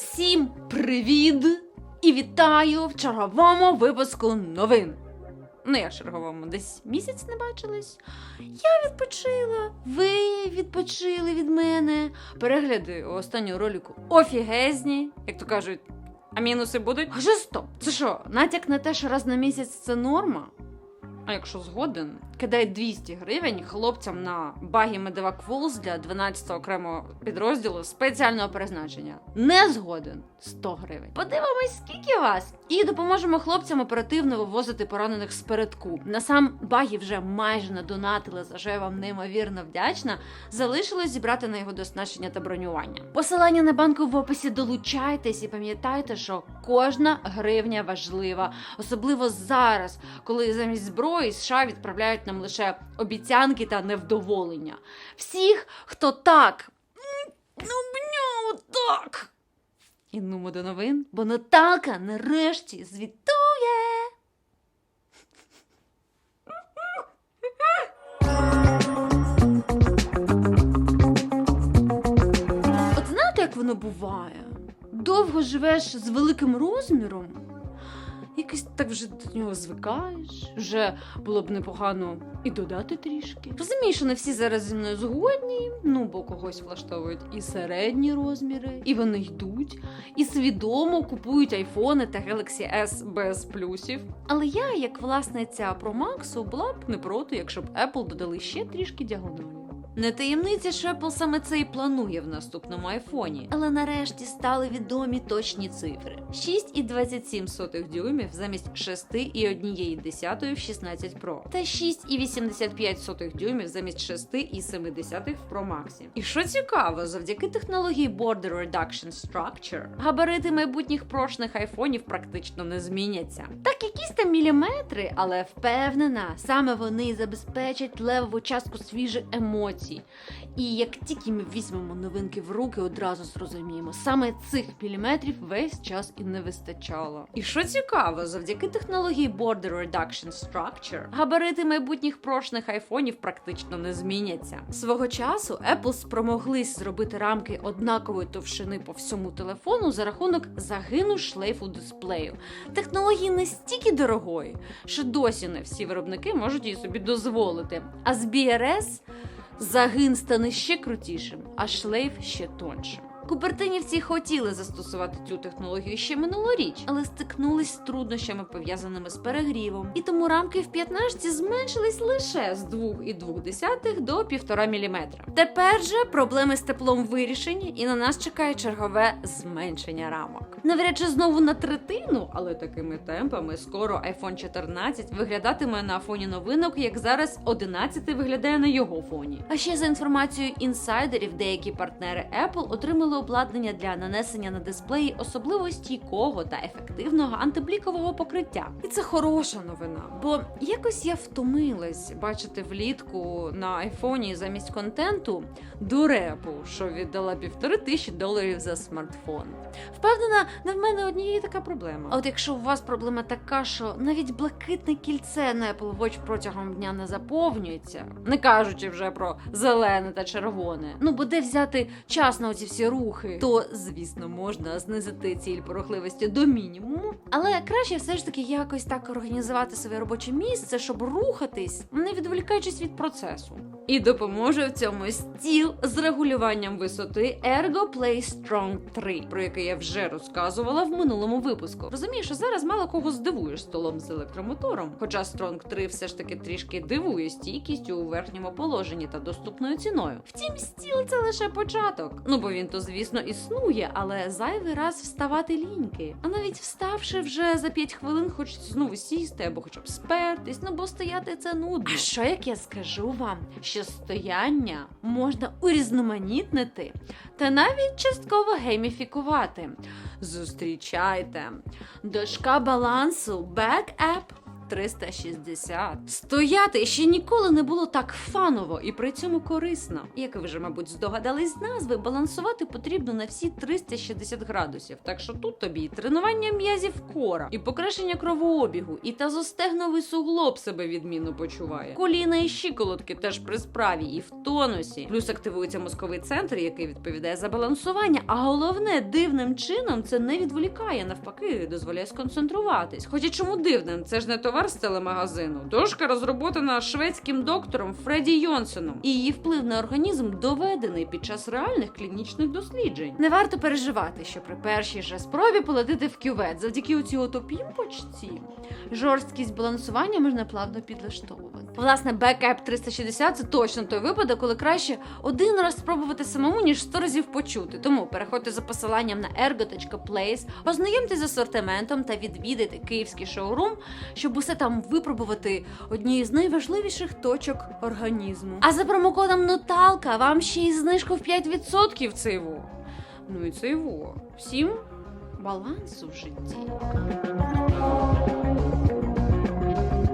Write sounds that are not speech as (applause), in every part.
Всім привіт! І вітаю в черговому випуску новин. Ну, як черговому, десь місяць не бачились. Я відпочила, ви відпочили від мене. Перегляди у останнього ролику офігезні, як то кажуть, а мінуси будуть. А що стоп? Це що, натяк на те, що раз на місяць це норма? А якщо згоден, кидай 200 гривень хлопцям на багі Медивак Вулс для 12 окремого підрозділу спеціального призначення. Не згоден 100 гривень. Подивимось, скільки вас. І допоможемо хлопцям оперативно вивозити поранених з передку. На сам багі вже майже надонатили, за що я вам неймовірно вдячна. Залишилось зібрати на його доснащення та бронювання. Посилання на банку в описі долучайтесь і пам'ятайте, що кожна гривня важлива, особливо зараз, коли замість зброї США відправляють нам лише обіцянки та невдоволення. Всіх, хто так. Ну, бню, так. І нумо до новин, бо Наталка нарешті звітує. От знаєте, як воно буває? Довго живеш з великим розміром, якось так вже до нього звикаєш. Вже було б непогано і додати трішки. Розумію, що не всі зараз зі мною згодні, ну бо когось влаштовують і середні розміри, і вони йдуть, і свідомо купують айфони та Galaxy S без плюсів. Але я, як власниця Pro Max, була б не проти, якщо б Apple додали ще трішки діагоналі. Не таємниця, що Apple саме це і планує в наступному айфоні. Але нарешті стали відомі точні цифри: 6,27 дюймів замість 6,1 в 16 Pro та 6,85 дюймів замість 6,7 в Pro Max. І що цікаво, завдяки технології Border Reduction Structure габарити майбутніх прошних айфонів практично не зміняться. Так, якісь там міліметри, але впевнена, саме вони забезпечать левову частку свіжих емоцій. І як тільки ми візьмемо новинки в руки, одразу зрозуміємо, саме цих міліметрів весь час і не вистачало. І що цікаво, завдяки технології Border Reduction Structure габарити майбутніх прошних айфонів практично не зміняться. Свого часу Apple спромоглись зробити рамки однакової товщини по всьому телефону за рахунок загину шлейфу дисплею. Технології настільки дорогої, що досі не всі виробники можуть її собі дозволити. А з BRS загин стане ще крутішим, а шлейф ще тоншим. Купертинівці хотіли застосувати цю технологію ще минулоріч, але стикнулись з труднощами пов'язаними з перегрівом, і тому рамки в 15 зменшились лише з 2,2 до 1,5 мм. Тепер же проблеми з теплом вирішені, і на нас чекає чергове зменшення рамок. Навряд чи знову на третину, але такими темпами скоро iPhone 14 виглядатиме на фоні новинок, як зараз 11 виглядає на його фоні. А ще за інформацією інсайдерів, деякі партнери Apple отримали обладнання для нанесення на дисплеї особливо стійкого та ефективного антиблікового покриття. І це хороша новина, бо якось я втомилась бачити влітку на айфоні замість контенту дурепу, що віддала півтори тисячі доларів за смартфон. Впевнена, не в мене однієї така проблема. А от якщо у вас проблема така, що навіть блакитне кільце на Apple Watch протягом дня не заповнюється, не кажучи вже про зелене та червоне, ну бо де взяти час на оці всі рухи, то звісно можна знизити ціль порохливості до мінімуму. Але краще все ж таки якось так організувати своє робоче місце, щоб рухатись, не відволікаючись від процесу. І допоможе в цьому стіл з регулюванням висоти Ergo Play Strong 3, про який я вже розказувала в минулому випуску. Розумію, що зараз мало кого здивуєш столом з електромотором, хоча Strong 3 все ж таки трішки дивує стійкістю у верхньому положенні та доступною ціною. Втім, стіл це лише початок. Ну бо він то, звісно, існує, але зайвий раз вставати ліньки. А навіть вставши вже за 5 хвилин, хочеться знову сісти або хоча б спертись, ну бо стояти це нудно. А що як я скажу вам, що стояння можна урізноманітнити та навіть частково гейміфікувати? Зустрічайте дошка балансу Back App 360. Стояти ще ніколи не було так фаново і при цьому корисно. Як ви вже, мабуть, здогадались з назви, балансувати потрібно на всі 360 градусів. Так що тут тобі і тренування м'язів кора, і покращення кровообігу, і тазостегновий суглоб себе відмінно почуває. Коліна і щиколотки теж при справі і в тонусі. Плюс активується мозковий центр, який відповідає за балансування. А головне, дивним чином це не відволікає, навпаки, дозволяє сконцентруватись. Хоча чому дивним? Це ж не товар з телемагазину. Дошка розроботана шведським доктором Фредді Йонсеном, і її вплив на організм доведений під час реальних клінічних досліджень. Не варто переживати, що при першій же спробі полетити в кювет завдяки оцій ото пімпочці жорсткість балансування можна плавно підлаштовувати. Власне, бекеп 360 це точно той випадок, коли краще один раз спробувати самому, ніж сто разів почути. Тому переходьте за посиланням на ergo.place, ознайомтесь з асортиментом та відвідайте київський шоурум, щоб усе там випробувати одні з найважливіших точок організму. А за промокодом Нуталка вам ще й знижку в 5% циву. Ну і це. Всім балансу в житті.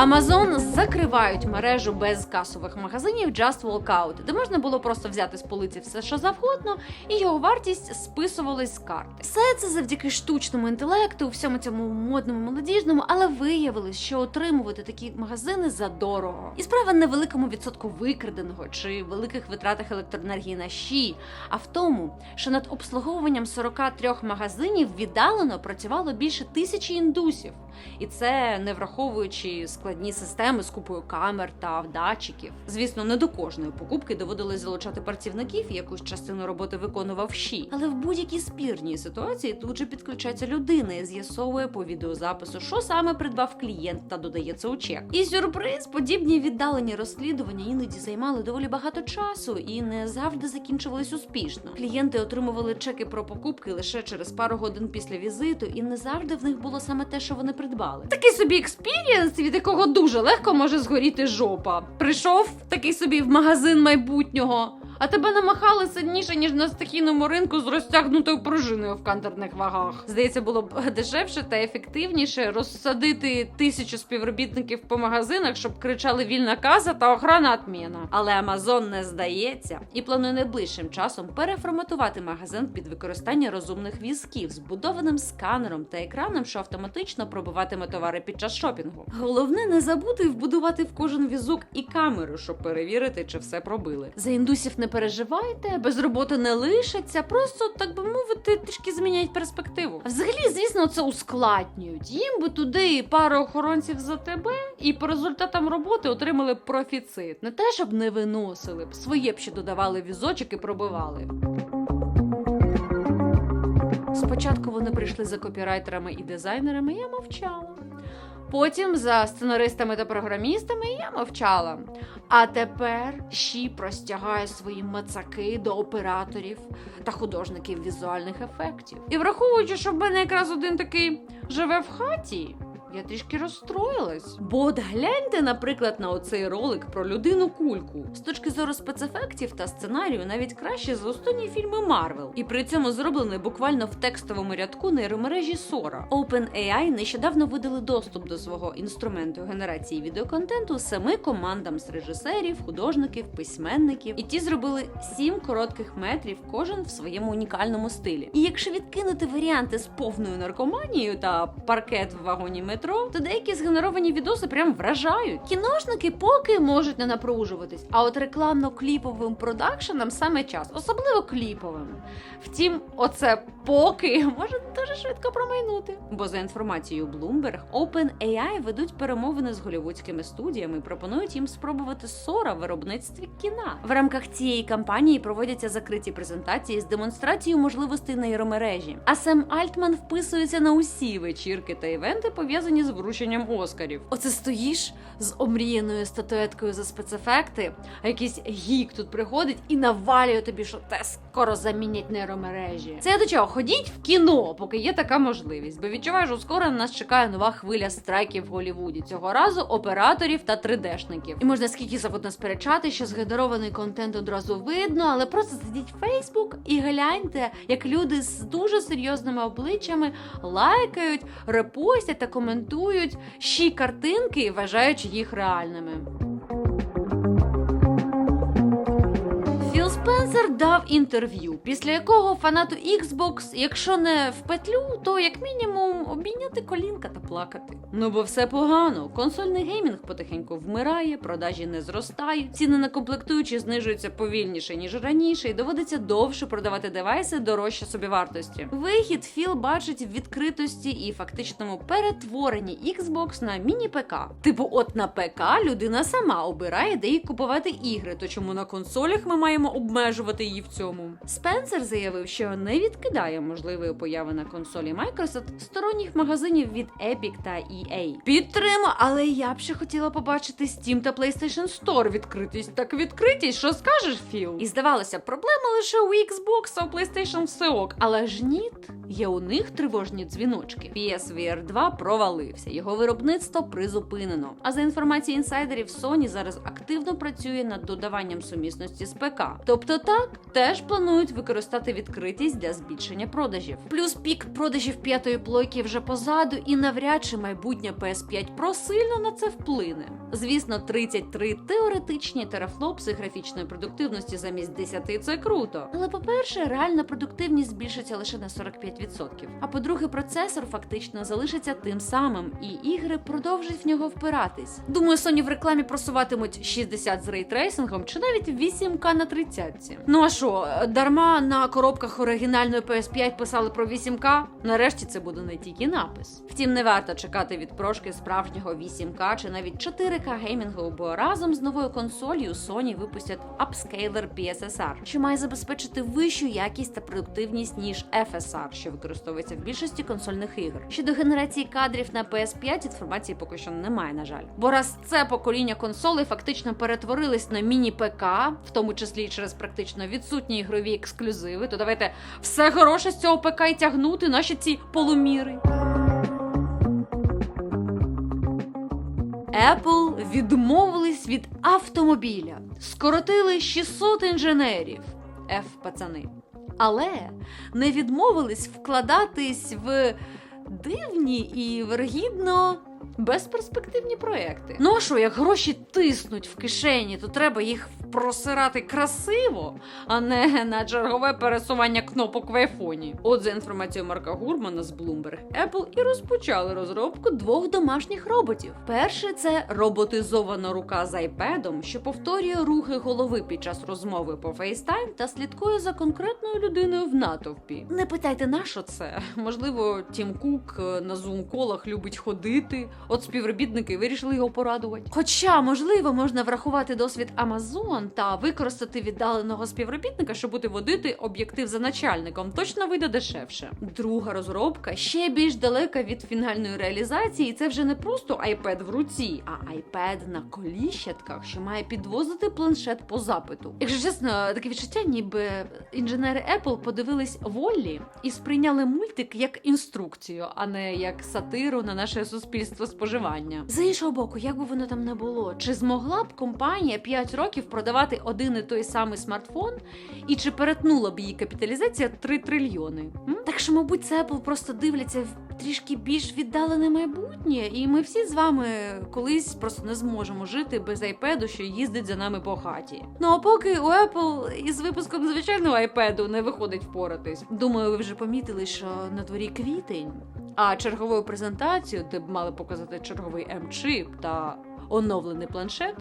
Amazon закривають мережу безкасових магазинів Just Walkout, де можна було просто взяти з полиці все, що завгодно, і його вартість списувалась з карти. Все це завдяки штучному інтелекту, всьому цьому модному молодіжному, але виявилось, що отримувати такі магазини задорого. І справа не в великому відсотку викраденого чи великих витратах електроенергії на щі, а в тому, що над обслуговуванням 43 магазинів віддалено працювало більше тисячі індусів. І це не враховуючи складні системи з купою камер та датчиків. Звісно, не до кожної покупки доводилось залучати працівників, якусь частину роботи виконував щі. Але в будь-якій спірній ситуації тут же підключається людина і з'ясовує по відеозапису, що саме придбав клієнт та додає це у чек. І сюрприз, подібні віддалені розслідування іноді займали доволі багато часу і не завжди закінчувались успішно. Клієнти отримували чеки про покупки лише через пару годин після візиту, і не завжди в них було саме те, що вони придбали. Такий собі експірієнс, від якого дуже легко може згоріти жопа. Прийшов такий собі в магазин майбутнього. А тебе намахали сильніше, ніж на стихійному ринку з розтягнутою пружиною в кантерних вагах. Здається, було б дешевше та ефективніше розсадити тисячу співробітників по магазинах, щоб кричали вільна каза та охрана отміна. Але Амазон не здається і планує найближчим часом переформатувати магазин під використання розумних візків з будованим сканером та екраном, що автоматично пробиватиме товари під час шопінгу. Головне не забути вбудувати в кожен візок і камеру, щоб перевірити, чи все пробили. За індусів не переживайте, без роботи не лишаться, просто так би мовити, трішки зміняють перспективу. Взагалі, звісно, це ускладнюють. Їм би туди пару охоронців за тебе, і по результатам роботи отримали б профіцит. Не те, щоб не виносили б, своє б ще додавали візочок і пробивали. Спочатку вони прийшли за копірайтерами і дизайнерами, я мовчала. Потім за сценаристами та програмістами я мовчала. А тепер Ші простягає свої мацаки до операторів та художників візуальних ефектів. І враховуючи, що в мене якраз один такий живе в хаті. Я трішки розстроїлась. Бо от гляньте, наприклад, на оцей ролик про людину кульку. З точки зору спецефектів та сценарію навіть краще за останні фільми Марвел. І при цьому зроблений буквально в текстовому рядку нейромережі Sora. OpenAI нещодавно видали доступ до свого інструменту генерації відеоконтенту семи командам з режисерів, художників, письменників. І ті зробили сім коротких метрів, кожен в своєму унікальному стилі. І якщо відкинути варіанти з повною наркоманією та паркет в вагоні метро, то деякі згенеровані відоси прям вражають. Кіношники поки можуть не напружуватись, а от рекламно-кліповим продакшенам саме час, особливо кліповим. Втім, оце поки (laughs) може дуже швидко промайнути. Бо за інформацією Bloomberg, OpenAI ведуть перемовини з голівудськими студіями і пропонують їм спробувати Сора в виробництві кіна. В рамках цієї кампанії проводяться закриті презентації з демонстрацією можливостей нейромережі. А Сем Альтман вписується на усі вечірки та івенти, пов'язані з врученням Оскарів. Оце стоїш з омріяною статуеткою за спецефекти, а якийсь гік тут приходить і навалює тобі, що те скоро замінять нейромережі. Це я до чого? Ходіть в кіно, поки є така можливість, бо відчуваю, що скоро нас чекає нова хвиля страйків в Голівуді. Цього разу операторів та 3D-шників. І можна скільки завгодно сперечати, що згенерований контент одразу видно, але просто зайдіть в Фейсбук і гляньте, як люди з дуже серйозними обличчями лайкають, репостять та коментують коментують ще картинки, вважаючи їх реальними. Спенсер дав інтерв'ю, після якого фанату Xbox, якщо не в петлю, то як мінімум обійняти колінка та плакати. Ну бо все погано. Консольний геймінг потихеньку вмирає, продажі не зростають, ціни на комплектуючі знижуються повільніше ніж раніше, і доводиться довше продавати девайси дорожче собівартості. Вихід Філ бачить в відкритості і фактичному перетворенні Xbox на міні-ПК. Типу, от на ПК людина сама обирає, де їй купувати ігри, то чому на консолях ми маємо обмежувати її в цьому? Спенсер заявив, що не відкидає можливої появи на консолі Microsoft сторонніх магазинів від Epic та EA. Підтримую, але я б ще хотіла побачити Steam та PlayStation Store відкритість. Так відкритість, що скажеш, Філ? І здавалося, проблема лише у Xbox, а у PlayStation все ок. Але ж ні, є у них тривожні дзвіночки. PSVR 2 провалився, його виробництво призупинено. А за інформацією інсайдерів, Sony зараз активно працює над додаванням сумісності з ПК. Тобто так теж планують використати відкритість для збільшення продажів. Плюс пік продажів п'ятої плойки вже позаду, і навряд чи майбутнє PS5 Pro сильно на це вплине. Звісно, 33 теоретичні терафлопси графічної продуктивності замість 10 – це круто. Але по-перше, реальна продуктивність збільшиться лише на 45%. А по-друге, процесор фактично залишиться тим самим, і ігри продовжать в нього впиратись. Думаю, Sony в рекламі просуватимуть 60 з рейтрейсингом чи навіть 8К на 30. Ну а що, дарма на коробках оригінальної PS5 писали про 8К? Нарешті це буде не тільки напис. Втім, не варто чекати від прошки справжнього 8К чи навіть 4К геймінгу, бо разом з новою консолью Sony випустять апскейлер PSSR, що має забезпечити вищу якість та продуктивність ніж FSR, що використовується в більшості консольних ігор. Щодо генерації кадрів на PS5 інформації поки що немає, на жаль. Бо раз це покоління консолей фактично перетворились на міні-ПК, в тому числі через практично відсутні ігрові ексклюзиви, то давайте все хороше з цього ПК і тягнути наші ці полуміри. Apple відмовились від автомобіля, скоротили 600 інженерів. F, пацани. Але не відмовились вкладатись в дивні і вергідно безперспективні проекти. Ну а що, як гроші тиснуть в кишені, то треба їх просирати красиво, а не на чергове пересування кнопок в айфоні. От за інформацією Марка Гурмана з Bloomberg, Apple і розпочали розробку двох домашніх роботів. Перший це роботизована рука з айпедом, що повторює рухи голови під час розмови по FaceTime та слідкує за конкретною людиною в натовпі. Не питайте, на що це? Можливо, Тім Кук е, на зум-колах любить ходити. От співробітники вирішили його порадувати. Хоча, можливо, можна врахувати досвід Amazon та використати віддаленого співробітника, щоб бути водити об'єктив за начальником. Точно вийде дешевше. Друга розробка ще більш далека від фінальної реалізації. і Це вже не просто iPad в руці, а iPad на коліщатках, що має підвозити планшет по запиту. Якщо чесно, таке відчуття, ніби інженери Apple подивились Воллі і сприйняли мультик як інструкцію, а не як сатиру на наше суспільство споживання. З іншого боку, як би воно там не було, чи змогла б компанія 5 років продавати один і той самий смартфон, і чи перетнула б її капіталізація 3 трильйони? М? Так що, мабуть, це Apple просто дивляться в трішки більш віддалене майбутнє, і ми всі з вами колись просто не зможемо жити без айпеду, що їздить за нами по хаті. Ну а поки у Apple із випуском звичайного айпеду не виходить впоратись. Думаю, ви вже помітили, що на дворі квітень. А черговою презентацією, де б мали показати черговий М-чип та оновлений планшет.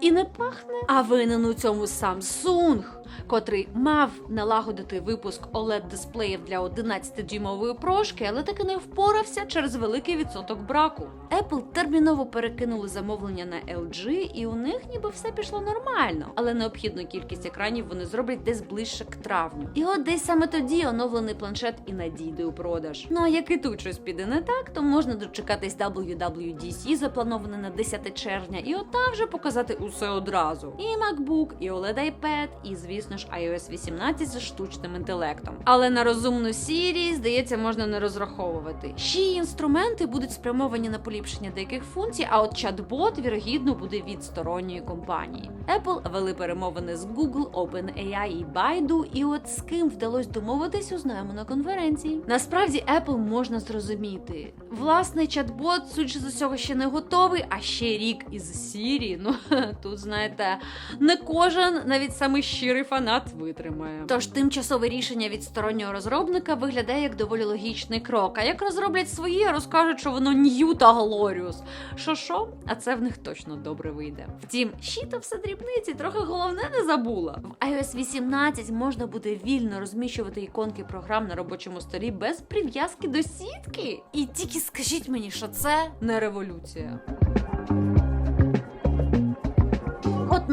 І не пахне. А винен у цьому Samsung, котрий мав налагодити випуск oled дисплеїв для 11-дюймової прошки, але таки не впорався через великий відсоток браку. Apple терміново перекинули замовлення на LG, і у них ніби все пішло нормально, але необхідну кількість екранів вони зроблять десь ближче к травню. І от десь саме тоді оновлений планшет і надійде у продаж. Ну а як і тут щось піде не так, то можна дочекатись WWDC, заплановане на 10 червня, і от вже показати усе одразу. І MacBook, і OLED iPad, і, звісно ж, iOS 18 з штучним інтелектом. Але на розумну Siri, здається, можна не розраховувати. Ще й інструменти будуть спрямовані на поліпшення деяких функцій, а от чат-бот, вірогідно, буде від сторонньої компанії. Apple вели перемовини з Google, OpenAI і Baidu, і от з ким вдалося домовитись, узнаємо на конференції. Насправді Apple можна зрозуміти. Власний чат-бот, судячи з усього, ще не готовий, а ще рік із Siri, ну (laughs) тут знаєте, не кожен, навіть самий щирий фанат витримає. Тож тимчасове рішення від стороннього розробника виглядає як доволі логічний крок. А як розроблять своє, розкажуть, що воно нью та глоріус. Що що? А це в них точно добре вийде. Втім, щіта все дрібниці, трохи головне не забула. В iOS 18 можна буде вільно розміщувати іконки програм на робочому столі без прив'язки до сітки. І тільки скажіть мені, що це не революція.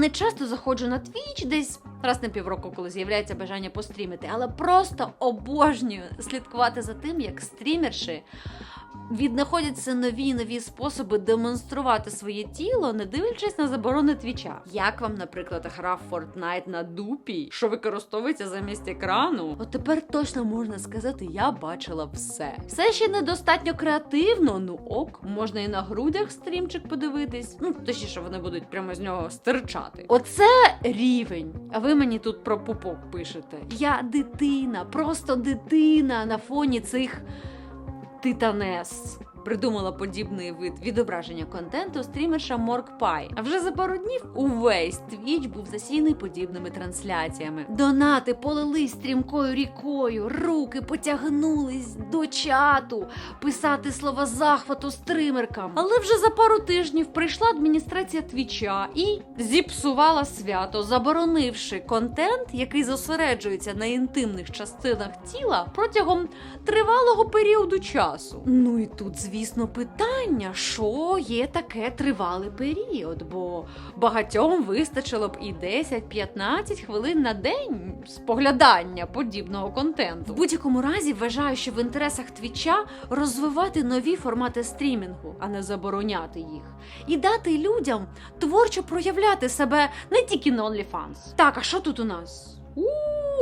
Не часто заходжу на твіч, десь раз на півроку, коли з'являється бажання пострімити, але просто обожнюю слідкувати за тим, як стрімерші віднаходяться нові нові способи демонструвати своє тіло, не дивлячись на заборони твіча. Як вам, наприклад, гра Fortnite на дупі, що використовується замість екрану? От тепер точно можна сказати, я бачила все. Все ще недостатньо креативно. Ну ок, можна і на грудях стрімчик подивитись. Ну точніше, вони будуть прямо з нього стирчати. Оце рівень. А ви мені тут про пупок пишете. Я дитина, просто дитина на фоні цих титанес. Придумала подібний вид відображення контенту стрімерша Пай. А вже за пару днів увесь твіч був засіяний подібними трансляціями. Донати полились стрімкою рікою, руки потягнулись до чату, писати слова захвату стримеркам. Але вже за пару тижнів прийшла адміністрація твіча і зіпсувала свято, заборонивши контент, який зосереджується на інтимних частинах тіла протягом тривалого періоду часу. Ну і тут, звісно, питання, що є таке тривалий період, бо багатьом вистачило б і 10-15 хвилин на день споглядання подібного контенту. В будь-якому разі вважаю, що в інтересах твіча розвивати нові формати стрімінгу, а не забороняти їх, і дати людям творчо проявляти себе не тільки на OnlyFans. Так, а що тут у нас? У,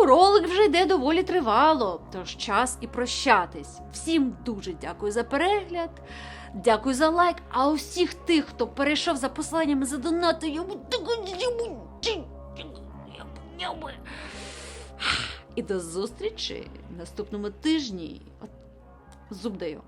ролик вже йде доволі тривало, тож час і прощатись. Всім дуже дякую за перегляд. Дякую за лайк. А усіх тих, хто перейшов за посиланнями за донати, я буду і до зустрічі наступному тижні. От, Зуб даю.